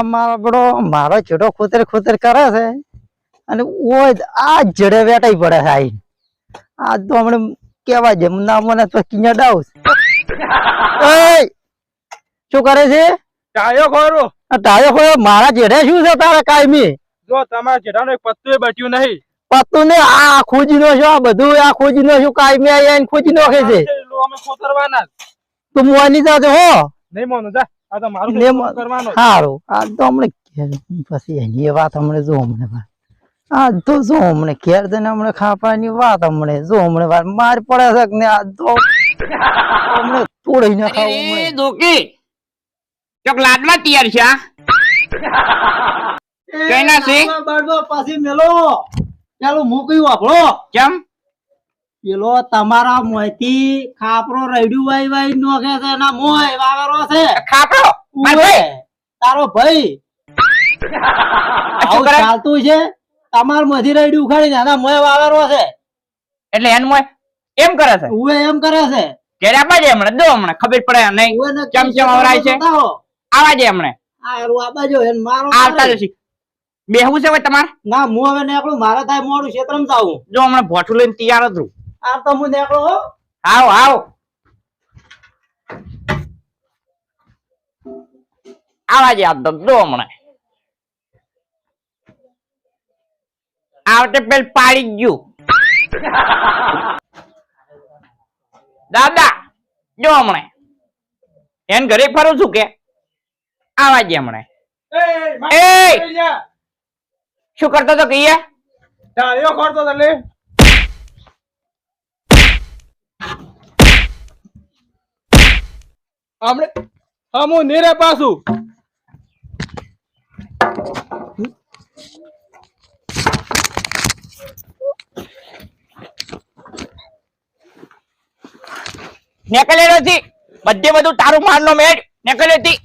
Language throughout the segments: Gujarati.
આ મારો મારો ચેડો ખોતર ખોતર કરે છે. અને આ જડે વેટાઈ પડે છે આઈ. આ તો હમણાં કેવા છે ના મને તો ડાઉસ શું કરે છે? ખોરો. તારે મારા જેડે શું છે તારા કાયમી? જો તમારા જેઠાનો એક પત્તું બચ્યું નહીં. પત્તું ને આ ખોજી નો છો આ બધું આ ખોજી નો શું કાયમી આ એને ખોજી નાખે છે. અમે ખોતરવાના. તું મોની જાતે હો. નહીં મોનું જા. આ તો મારું ને ખોતરું સારું આ તો અમને પછી એની વાત અમને જો અમને આ તો જો અમને ઘેર જઈને અમને ખાવાની વાત અમને. જો અમને વાત. માર પડે છે કે ને આ તો અમને તોડી ન ખાવ દોકી ચોક લાડવા તૈયાર છે આ? કેના છે? પાછી મેલો. ચાલો મૂક્યું આપણો ચમ પેલો તમારા મોયથી ખાપરો રેડ્યું વાઈ વાઈ નોખે છે ના મોય વાવરો છે. ખાપરો? તારો ભાઈ. આવું ચાલતું છે? તમાર મોથી રેડ્યું ઉખાડીને એના મોય વાવરો છે. એટલે એન મોય એમ કરે છે? ઉવે એમ કરે છે. ઘેર આપવા જાય હમણાં દો હમણાં ખબર પડે નહીં. કેમ ચમ ચમ અવરાય છે? આવા જાય હમણાં. આ હારું આ બાજુ એને મારો આવતા. જશે બેહવું છે તમારે? ના હું હવે ને આપણું મારા થાય મોડું ક્ષેત્રમાં જાવું. જો હમણાં ભોઠું લઈને તૈયાર હતું આ તો હું નીકળું હો. આવો આવો. આવા જાય આ દો હમણાં. આવતે પેલ પાડી જ ગયું. દાદા જો હમણાં. એન ઘરે ફરું છું કે? આવા જાય હમણાં. એ, જા. શું કરતો તો કહીએ? ચાયો ખોરતો તો લે. હમણે હમું નીરે પાછું. નેકલેલો થી બધે બધું તારું મારનો મેળ. નેકલે થી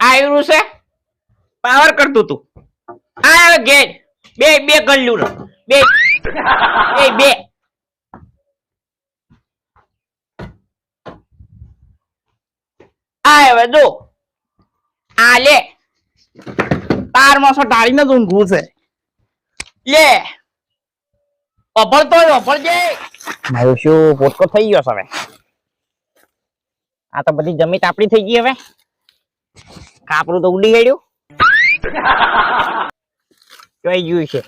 આવ્યું છે? પાવર કરતું તું. આ ગેટ બે બે ગલ્લું રો બે બે. આ હવે જો આ લે તાર માસો ટાળીને જ ઊંઘવું છે લે અભળતો અભળજે મારું શું પોટકો થઈ ગયો હવે? આ તો બધી જમીત આપણી થઈ ગઈ હવે. કાપડું તો ઉડી ગયું. કઈ ગયું છે.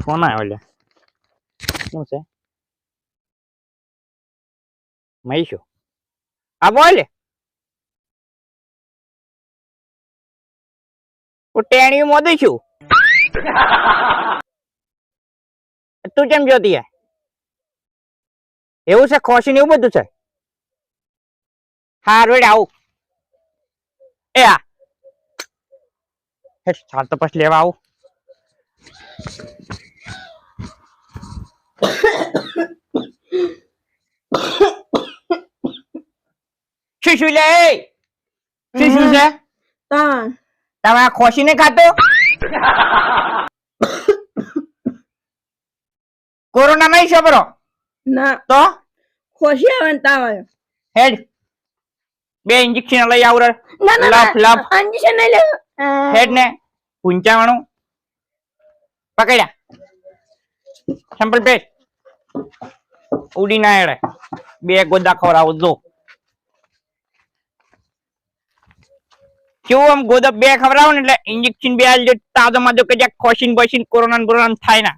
ફોન આવ્યો લે. શું છે? મહીશું. બોલ હું ટેણી મોદી છું તું કેમ જોતી એવું છે ખોશી ને એવું બધું છે હા રેડ આવું એ આ હેઠ ચાલ તો પછી લેવા આવું શું શું લે? શું શું છે? તાણ. તમે આ ને ખાતો? કોરોના નહીં છોકરો? ના. તો? ખોશી આવે ને તાવ આવે. હેડ. બે ઇન્જેક્શન લઈ આવ ના ના લપ લપ ઇન્જેક્શન નહીં લેવું હેડ ને. પૂંચાવાણું પકડ્યા. સેમ્પલ પેજ ઉડી ના હેડે. બે ગોદા ખવડાવો જો. કેવું આમ ગોદા બે ખવડાવો ને એટલે ઇન્જેક્શન બે આલજો તાજો માજો કે જ્યાં ખોશીન બોસીન કોરોના બોરોના થાય ના.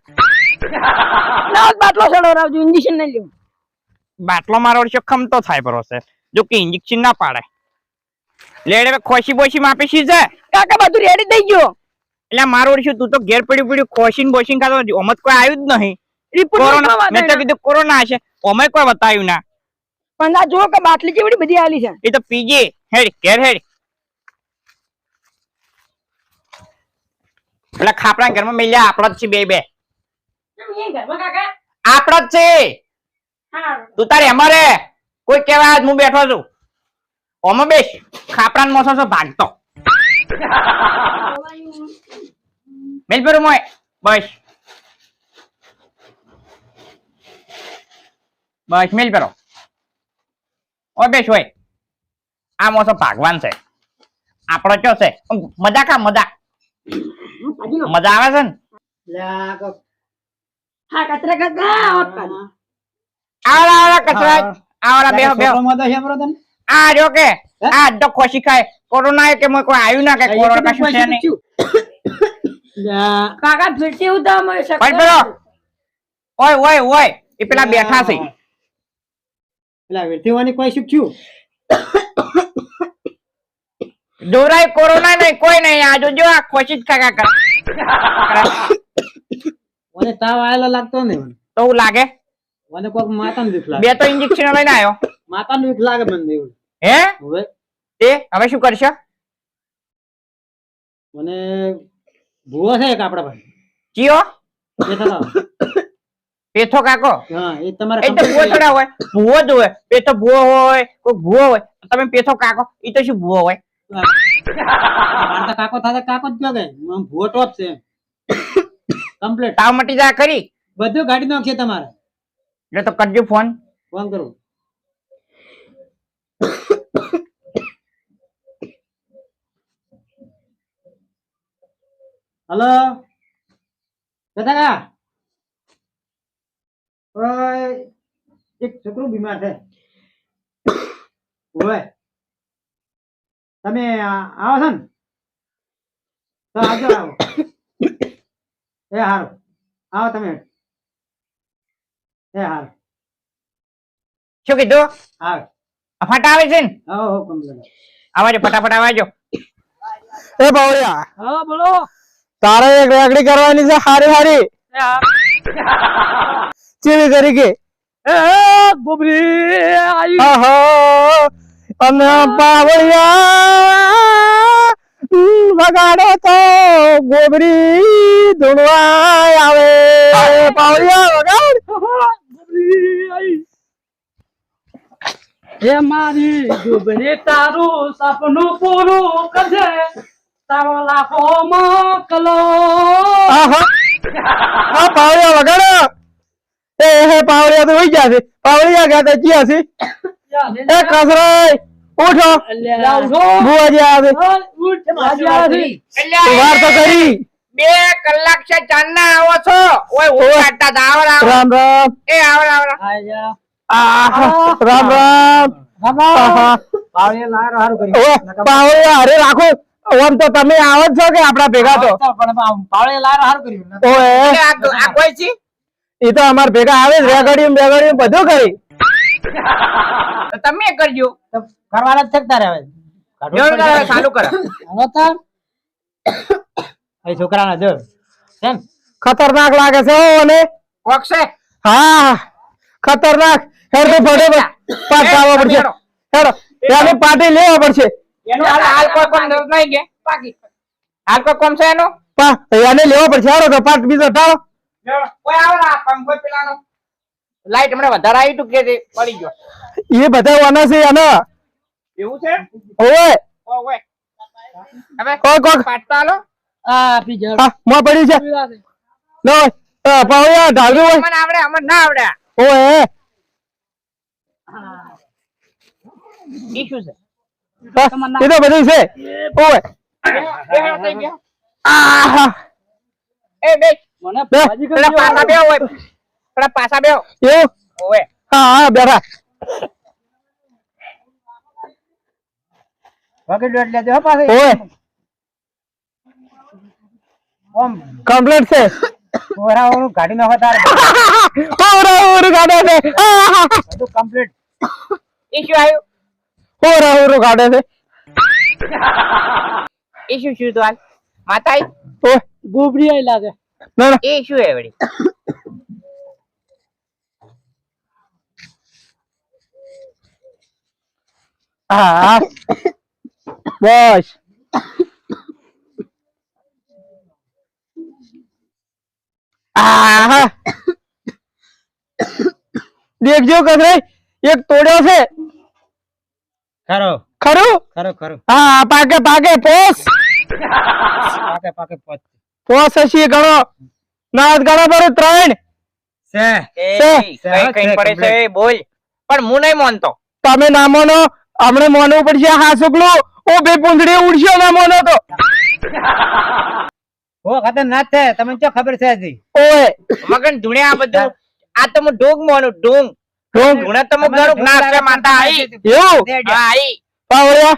બાટલો સડો રાવજો ઇન્જેક્શન નહીં લેવું. બાટલો મારો વર્ષે ખમતો થાય પરોસે જો કે ઇન્જેક્શન ના પાડે. લેડે હવે ખોશી બોશી માં આપી છે કાકા બધું રેડી થઈ ગયો. એટલે મારો વર્ષે તું તો ઘેર પડ્યું પડ્યું ખોશીન બોશીન ખાતો નથી. ઓમાં કોઈ આવ્યું જ નહીં. કોરોના મેં તો કીધું કોરોના હશે. ઓમે કોઈ બતાવ્યું ના. પણ આ જો કે બાટલી જેવડી બધી આલી છે. એ તો પીજે. હેડ ઘેર હેડ. એટલે ખાપડા ઘરમાં મેલ્યા આપણા જ છે બે બે. આપણા જ છે. તું તારે અમારે કોઈ કેવા આજ હું બેઠો છું. ઓમાં બેસ. ખાપડા મોસો છો ભાગતો. મેલ પર મોય બસ. બસ મેલ પેરો ઓ બેસ હોય. આ મોસો ભાગવાન છે. આપણો ચો છે? મજા આ મજા મજા આવે છે ને? હા કચરા કાકા આવડા આવડા કચરા. આવડા બેહો બેહો. આ જો કે આ તો ખોશી ખાય. કોરોના કે કોઈ આવ્યું ના કે કોરોના કશું છે નહીં. કાકા ફીરતી ઉતા મળે છે. પેલો. ઓય ઓય ઓય. એ પેલા બેઠા છે. કોઈ શીખ્યું દોરાય કોરોના નહીં કોઈ નહીં. આ જો આ જ ખાકા કર. મને તાવ આવેલો લાગતો ને તો હું લાગે? મને કોઈક માતાનો દુખ લાગે. બે તો ઇન્જેક્શન લઈને આવ્યો. માતાનો દુખ લાગે મને એવું. હે? હવે? તે? હવે શું કરશો? મને ભૂવો છે એક આપણા પાસે. ચિયો? એ પેથો કાકો? હા એ તમારે એ તો ભૂવો થોડા હોય. ભૂવો જ હોય. પેથો ભૂવો હોય કોઈ ભૂવો હોય. તમે પેથો કાકો એ તો શું ભૂવો હોય? કાકો થતા કાકો જ કયો કે આમ છે. કમ્પ્લીટ તાવ મટી જા કરી બધું ગાડી નાખશે તમારે. એટલે તો કરજો ફોન. ફોન કરું. હલો? દાદા ઓય એક છોકરું બીમાર છે. ઓય. તમે આવો છો ને? તો આવજો આવો. એ હારો. આવો તમે. એ હારો. શું કીધું? આવે ફટ આવે છે ને? હો હો કમ્પ્લેટ આવાજો ફટાફટ આવાજો. એ બાવળિયા હા બોલો. તારે એક રેકડી કરવાની છે હારી હારી. ચીવી કરી કે એ ગોબરી આઈ આહો અને બાવળિયા હમ, વગાડો તો ગોબરી ધૂણવા આવે. પાવડિયા વગાડ. મારી ગોબરી તારું સપનું પૂરું કરજે. તારો લાખો મોકલો. આ પાવળિયા વગાડો. એ હે પાવળિયા તો હોય ગયા છે. પાવળિયા ગયા તો ક્યાં છે? એ કસરાય ઉઠો. આવે. વાર તો કરી. બે કલાક છે ચાંદના આવો છો. ઓય. રામ રામ. એ આવરા આવરા આહા, રામ રામ. હારે રાખો. આમ તો તમે આવો જ છો કે આપડા ભેગા તો? એ આ આ કોઈ છે? એ તો અમાર ભેગા આવે રેગડિયું બધું કરી. તો તમે કરજો. કરવાના જ છે તારે હવે? ચાલુ કરો હવે તાર એ છોકરાના જો. કેમ? ખતરનાક લાગે છે હો કોક છે? હા. ખતરનાક. તો પાટ આવવા પડશે. હેડો. ત્યાંની પાટી લેવા પડશે. એનો હાલ નહીં કે. હાલ કોઈ કોમ છે એનો? પા એને લેવા પડશે. હેડો તો પાટ બીજો ટાળો કોઈ પંખો પેલાનો. લાઈટ હમણાં વધારે આવી તું કે તે પડી ગયો. એ બધા વાના છે આના. એવું છે? ઓય ઓ ઓય હવે? કોક કોક. પાટતા લો આ પીજા હા મો પડી છે. લો અ, પાવડિયા ઢાળવું હોય. મને આવડે અમને ના આવડે. ઓય ઈ શું છે? એ તો બધું છે. ઓય બે હાથ થઈ ગયા. આહા. Eh, એ બે. મને બે. ભાજી પેલા પાછા બે હોય પેલા પાછા બે એવું? ઓય હા હા બેઠા. વગર દોડ લેજો હો પાછો. ઓય ઓમ. કમ્પ્લીટ છે. ઓરા ઓરું ગાડી તારે. ઓરા ઓરું કાઢે છે આહા. બધું કમ્પ્લીટ ઓરા ઓરું છે. શું તો હાલ? માતા આઈ? ઓય ગોબરી આઈ લાગે. ના ના. એ શું હે હા બસ. આહા. દેખજો કસરાઈ એક તોડ્યો છે. ખરો. ખરું? ખરો ખરો. હા પાકે પાકે પોસ. પાકે પાકે પોચ પોસ હશે ગણો. નાથ ગણો બરો ત્રણ. એ છે. કઈ પડે છે એ બોલ. પણ હું નહીં માનતો. તમે ના માનો. હમણે મોનો પડશે હા શુક્લું ઓ બે પૂંછડી ઉડશો ના મોનો તો. ઓ ખતરનાક છે. તમને શું ખબર છે હજી? ઓએ મગન ધૂણે આ બધું. આ તો હું ઢોંગ મોનો ઢોંગ. ઢોંગ. ધૂણે તો હું ગરું નાશ છે માતા આઈ. એવું? હા આઈ. પાવડિયા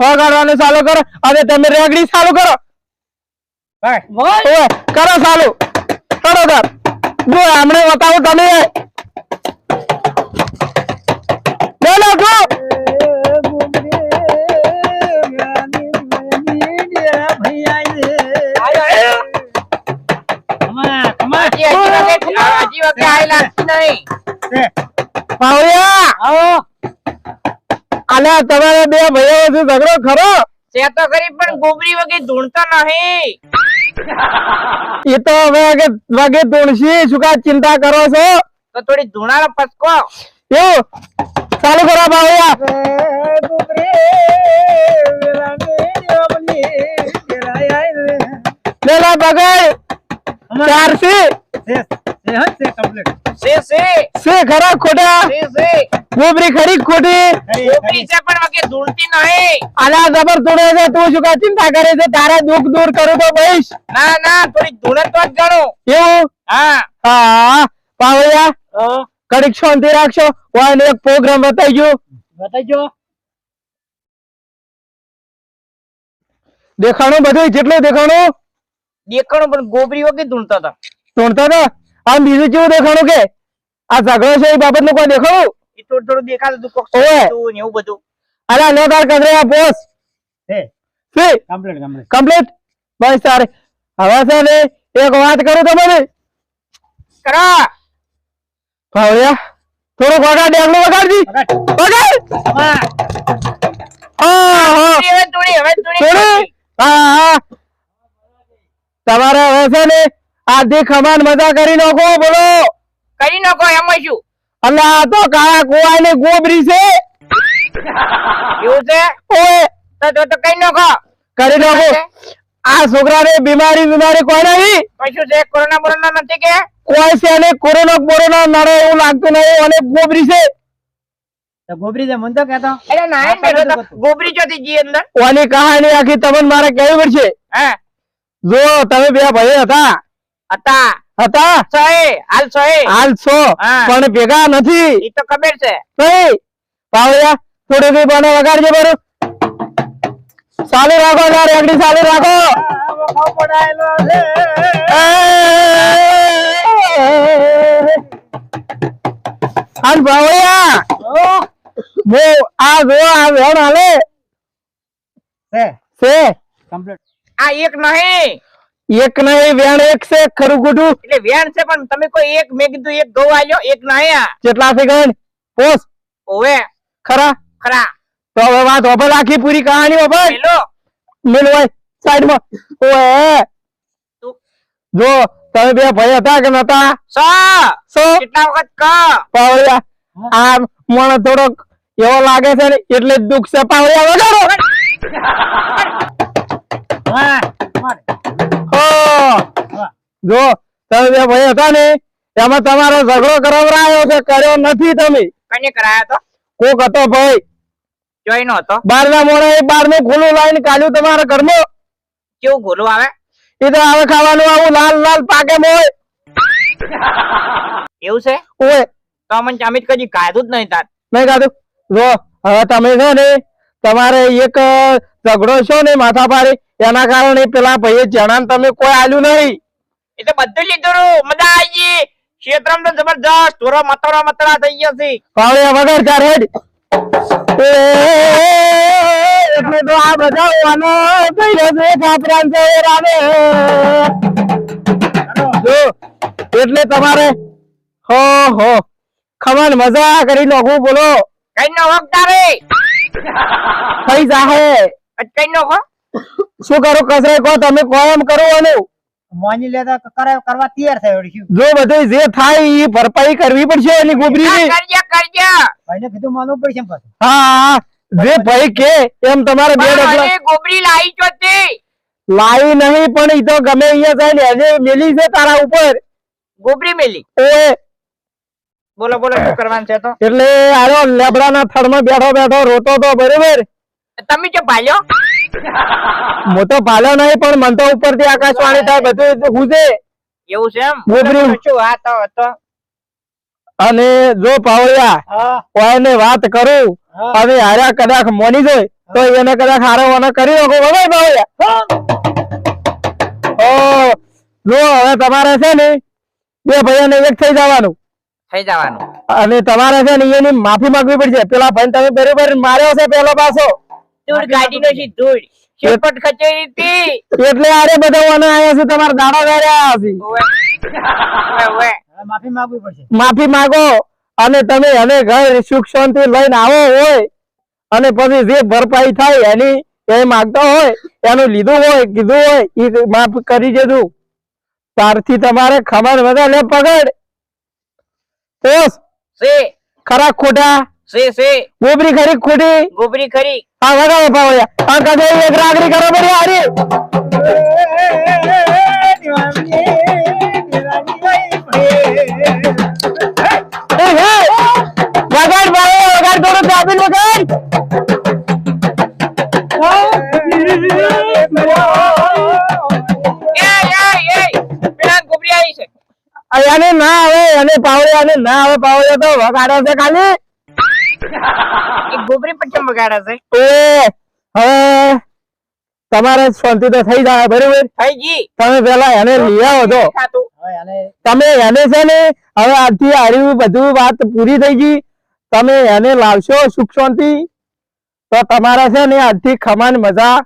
વગાડવાનું ચાલુ કરો. અને તમે રેગડી ચાલુ કરો. ઓએ કરો ચાલુ. કરો તાર જો હમણે બતાવો તમે. લે લે જો. હજી વખતે આઈ લાગતી નહીં. પાવડિયા આવો. અલ્યા તમારે બે ભાઈઓ થી ઝઘડો ખરો? છે તો ખરી પણ ગોબરી વગર ધૂણતા નહીં. એ તો હવે વગે ધૂણશી શું કા ચિંતા કરો છો? તો થોડી ધૂણાનો પસકો. એવું ચાલુ કરો ભાવ્યા. ગોબરી છે હં, છે. છે ખરા ખોટા? ગોબરી ખરી ખોટી? ખરી, ગોબરી છે પણ વગર ધૂણતી નહીં. આલા જબર તુડે છે તું શું કા ચિંતા કરે છે? તારે દુઃખ દૂર કરું તો બઈશ ના ના થોડી ધૂણે તો જ ગણું. એવું? હા. હા. પાવળિયા કડીક શાંતિ રાખશો. વાયને એક પ્રોગ્રામ બતાવી ગયો બતાજો દેખાણું બધું જેટલું દેખાણું? દેખાણું પણ ગોબરી વગર ધૂણતા હતા. ધૂણતા હતા? આમ બીજું કેવું દેખાણું કે? આ ઝઘડો છે એ બાબતનું કોઈ દેખાણું? એ થોડું થોડું દેખાતું હતું કોક ને એવું બધું. અલા નો તાર કદરે આ બોસ હે? સી કમ્પ્લીટ complete. કમ્પ્લીટ? બસ તારે હવે છે ને એક વાત કરું તમને? કરા! ભાવ્યા થોડું વગાડ ડેગલું વગાડજી વગાડ. વગાડ! હા. હા હવે ધૂણી હવે થોડી? હા હા. તમારે હવે છે ને આધી ખમાન મજા કરી નાખો બોલો. કરી નાખો એમ શું અલા આ તો કાળા કુવાની ગોબરી છે. એવું છે? ઓય. તો તો તો નાખો. કરી નાખો. આ છોકરાને બીમારી બીમારી કોઈ નહીં. કશું છે? કોરોના બોરોના નથી કે? કોઈ છે ને કોરોના બોરોના નડે એવું લાગતું નહીં. અને ગોબરી છે. તો ગોબરી મને તો અરે ના. ગોબરી ચોથી જી અંદર. ઓની કહાની આખી તમને મારે કેવી પડશે. હા. જો તમે બે ભાઈ હતા? હતા. હતા? સહે હાલ સહે હાલ છો. પણ ભેગા નથી. એ તો ખબર છે. નહીં પાવડિયા થોડી બી બને વગાડજે બરું. ચાલુ રાખો ના રેગડી ચાલુ રાખો. હાલ ભાવડિયા મો આ જો આ વેણ હાલે. છે. છે. complete. આ એક નહીં. એક નહીં વેણ એક છે ખરું ખોટું એટલે વેણ છે પણ તમે કોઈ એક મેં કીધું એક ઘઉં આલ્યો એક નહીં આ. કેટલા છે ગણ પોસ. ઓવે ખરા? ખરા. તો હવે વાત ઓપર આખી પૂરી કહાની ઓપર પેલો મિલ હોય સાઈડમાં. ઓએ જો તમે બે ભાઈ હતા કે નતા સો. સો. કેટલા વખત ક? પાવળિયા. આ મને થોડોક એવો લાગે છે ને એટલે દુઃખ છે પાવળિયા વગાડો. જો તમે બે ભાઈ હતા ને એમાં તમારો ઝઘડો કરાવરાયો છે કર્યો નથી તમે. કને કરાયા તો કોક હતો ભાઈ. જોઈ નો હતો. બાર ના મોડે બારનું ખુલ્લું લાવીને કાઢ્યું તમારા ઘરમાં. કેવું ખુલ્લું આવે? એ તો હવે ખાવાનું આવું લાલ લાલ પાકે મોય. એવું છે? ઓય. તો અમને અમિત કદી કાયદું જ નહીં તાર. નહીં કાઢું જો હવે તમે છે ને તમારે એક ઝઘડો છો ને માથા પાડી એના કારણે પેલા ભાઈએ જણાને તમે કોઈ આલ્યું નહીં. એટલે બધું લીધું મજા આવી ક્ષેત્રમ તો જબરજસ્ત. થોડો મતરા મતરા થઈ ગયા છે. પાવડિયા વગર ચાર હેડ એટલે તો આ બધા વાનો થઈ જશે કાપરાન સવેરાને. જો એટલે તમારે હો હો. ખમણ મજા કરી લોકો બોલો. કઈ ન હોક તારે થઈ જાહે. અટકાઈ નો કો શું કરો કસરે કો તમે એમ કરો અને માની લેતા તો કરે કરવા તૈયાર થાય જો બધું જે થાય એ ભરપાઈ કરવી પડશે એની ગોબરીની. કરજે કરજે. ભાઈને કીધું માનવું પડશે પાછું. હા હા જે ભાઈ કે એમ તમારે બે ડગલા ગોબરી લાઈ લાવી તે લાઈ નહીં પણ ઈ તો ગમે અહીંયા જાય ને એને મેલી છે તારા ઉપર. ગોબરી મેલી. ઓએ બોલો બોલો શું કરવાનું છે તો? એટલે આરો લેબડાના થડમાં બેઠો બેઠો રોતો તો બરોબર. તમે કે ભાલ્યો? હું તો પાલ્યો નહીં પણ મન તો ઉપરથી આકાશવાણી થાય બધું ગુજે એવું છે એમ? ગોબરી. શું હા તો તો. અને જો પાવળિયા કોઈને વાત કરું. અને હાર્યા કદાચ મોની જોઈ તો એને કદાચ હારો વાના કરી નાખો બરાબર પાવળિયા? ઓ જો હવે તમારે છે ને બે ભાઈઓને એક થઈ જવાનું. થઈ જવાનું. અને તમારે છે ને એની માફી માંગવી પડશે. પેલા ભાઈ તમે બરોબર માર્યો છે પેલો પાછો? ધૂળ ગાડીનો છે ધૂળ? શેપટ ખચેરી હતી. એટલે આરે બધા વાના આવ્યા છે તમારા દાડા ગાર્યા છે. હવે માફી માંગવી પડશે. માફી માંગો. અને તમે એને ઘર સુખ શાંતિ લઈને આવો હોય. અને પછી જે ભરપાઈ થાય એની એ માંગતા હોય એનું લીધું હોય કીધું હોય એ માફ કરી દેજો. ત્યારથી તમારે ખબર વધારે લે પકડ સે. ખરા ખોટા? સે સે. ગોબરી ખરી ખોટી? ગોબરી ખરી. હા વગાડો પાવડિયા આ કદે એક રાગરી કરો બરી હારી. વગાડ ભાઈ વગાડ કરો. ચાબી વગાડ એને ના આવે. એને પાવડિયા ને ના આવે પાવડિયા તો વગાડે છે ખાલી. ગોબરી પટ્ટમ વગાડે છે. એ હવે તમારે શાંતિ તો થઈ જાય બરોબર? થઈ ગઈ. તમે પેલા એને લઈ આવો તો. હવે તમે એને છે ને હવે આજથી હારી બધું વાત પૂરી થઈ ગઈ. તમે એને લાવશો સુખ શાંતિ. તો તમારે છે ને આજથી ખમાન મજા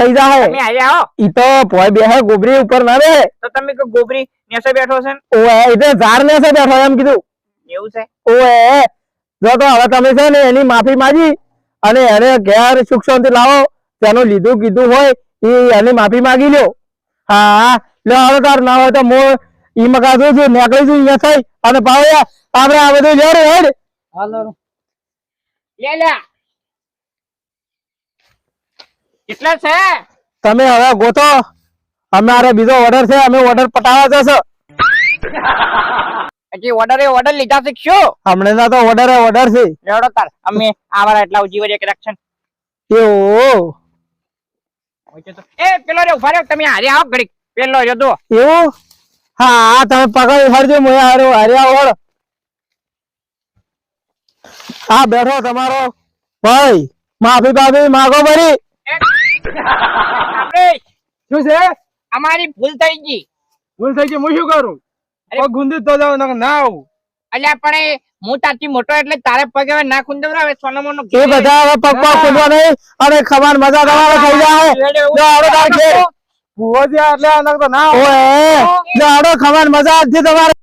થઈ જાય તમે આજે આવો ઈ તો ભોય બેહે ગોબરી ઉપર ના બે તો તમે કે ગોબરી નેસે બેઠો છે ને? ઓએ એટલે ઝાડ નેસે બેઠો એમ કીધું. એવું છે? ઓએ જો તો હવે તમે છે ને એની માફી માંગી અને એને ઘેર સુખ શાંતિ લાવો. તેનું લીધું કીધું હોય એ એની માફી માંગી લ્યો. હા લે હવે તાર ના હોય તો મો ઈ મગાજું છું નીકળી છું અહીંયા થઈ. અને પાવ્યા આપણે આ બધું લે રે હેડ. હાલો. લે લે. કેટલા છે? તમે હવે ગોતો. અમારે બીજો ઓર્ડર છે અમે ઓર્ડર પટાવવા જશો. હજી ઓર્ડર એ ઓર્ડર લીધા છે શું? હમણાં ના તો ઓર્ડર ઓર્ડર છે. લેવડો તાર અમે આવારા એટલા ઉજીવર એક રાખશન એવો? એ પેલો રે ઊભા રહ્યો તમે હારે આવો ઘડીક. પેલો રહ્યો દો એવું? હા તમે પગલ હરજો મોયા હારે હારે આવો હા બેઠો તમારો. ભાઈ માફી બાફી માગો આપણે શું છે? અમારી ભૂલ થઈ ગઈ. ભૂલ થઈ ગઈ હું શું કરું? પગ ગુંદી તો જાવ ના આવું. એટલે પણ એ હું તારથી મોટો એટલે તારે પગે હવે ના ખુંદવરાવે સોનમોનો એ બધા હવે પગ પગ ખુલવા નહીં. અને ખબર મજા તમારે થઈ જાય. જો આડો તાર ભૂવો જ્યાં એટલે નકર તો ના હોય જો આડો ખબર મજા આજથી તમારે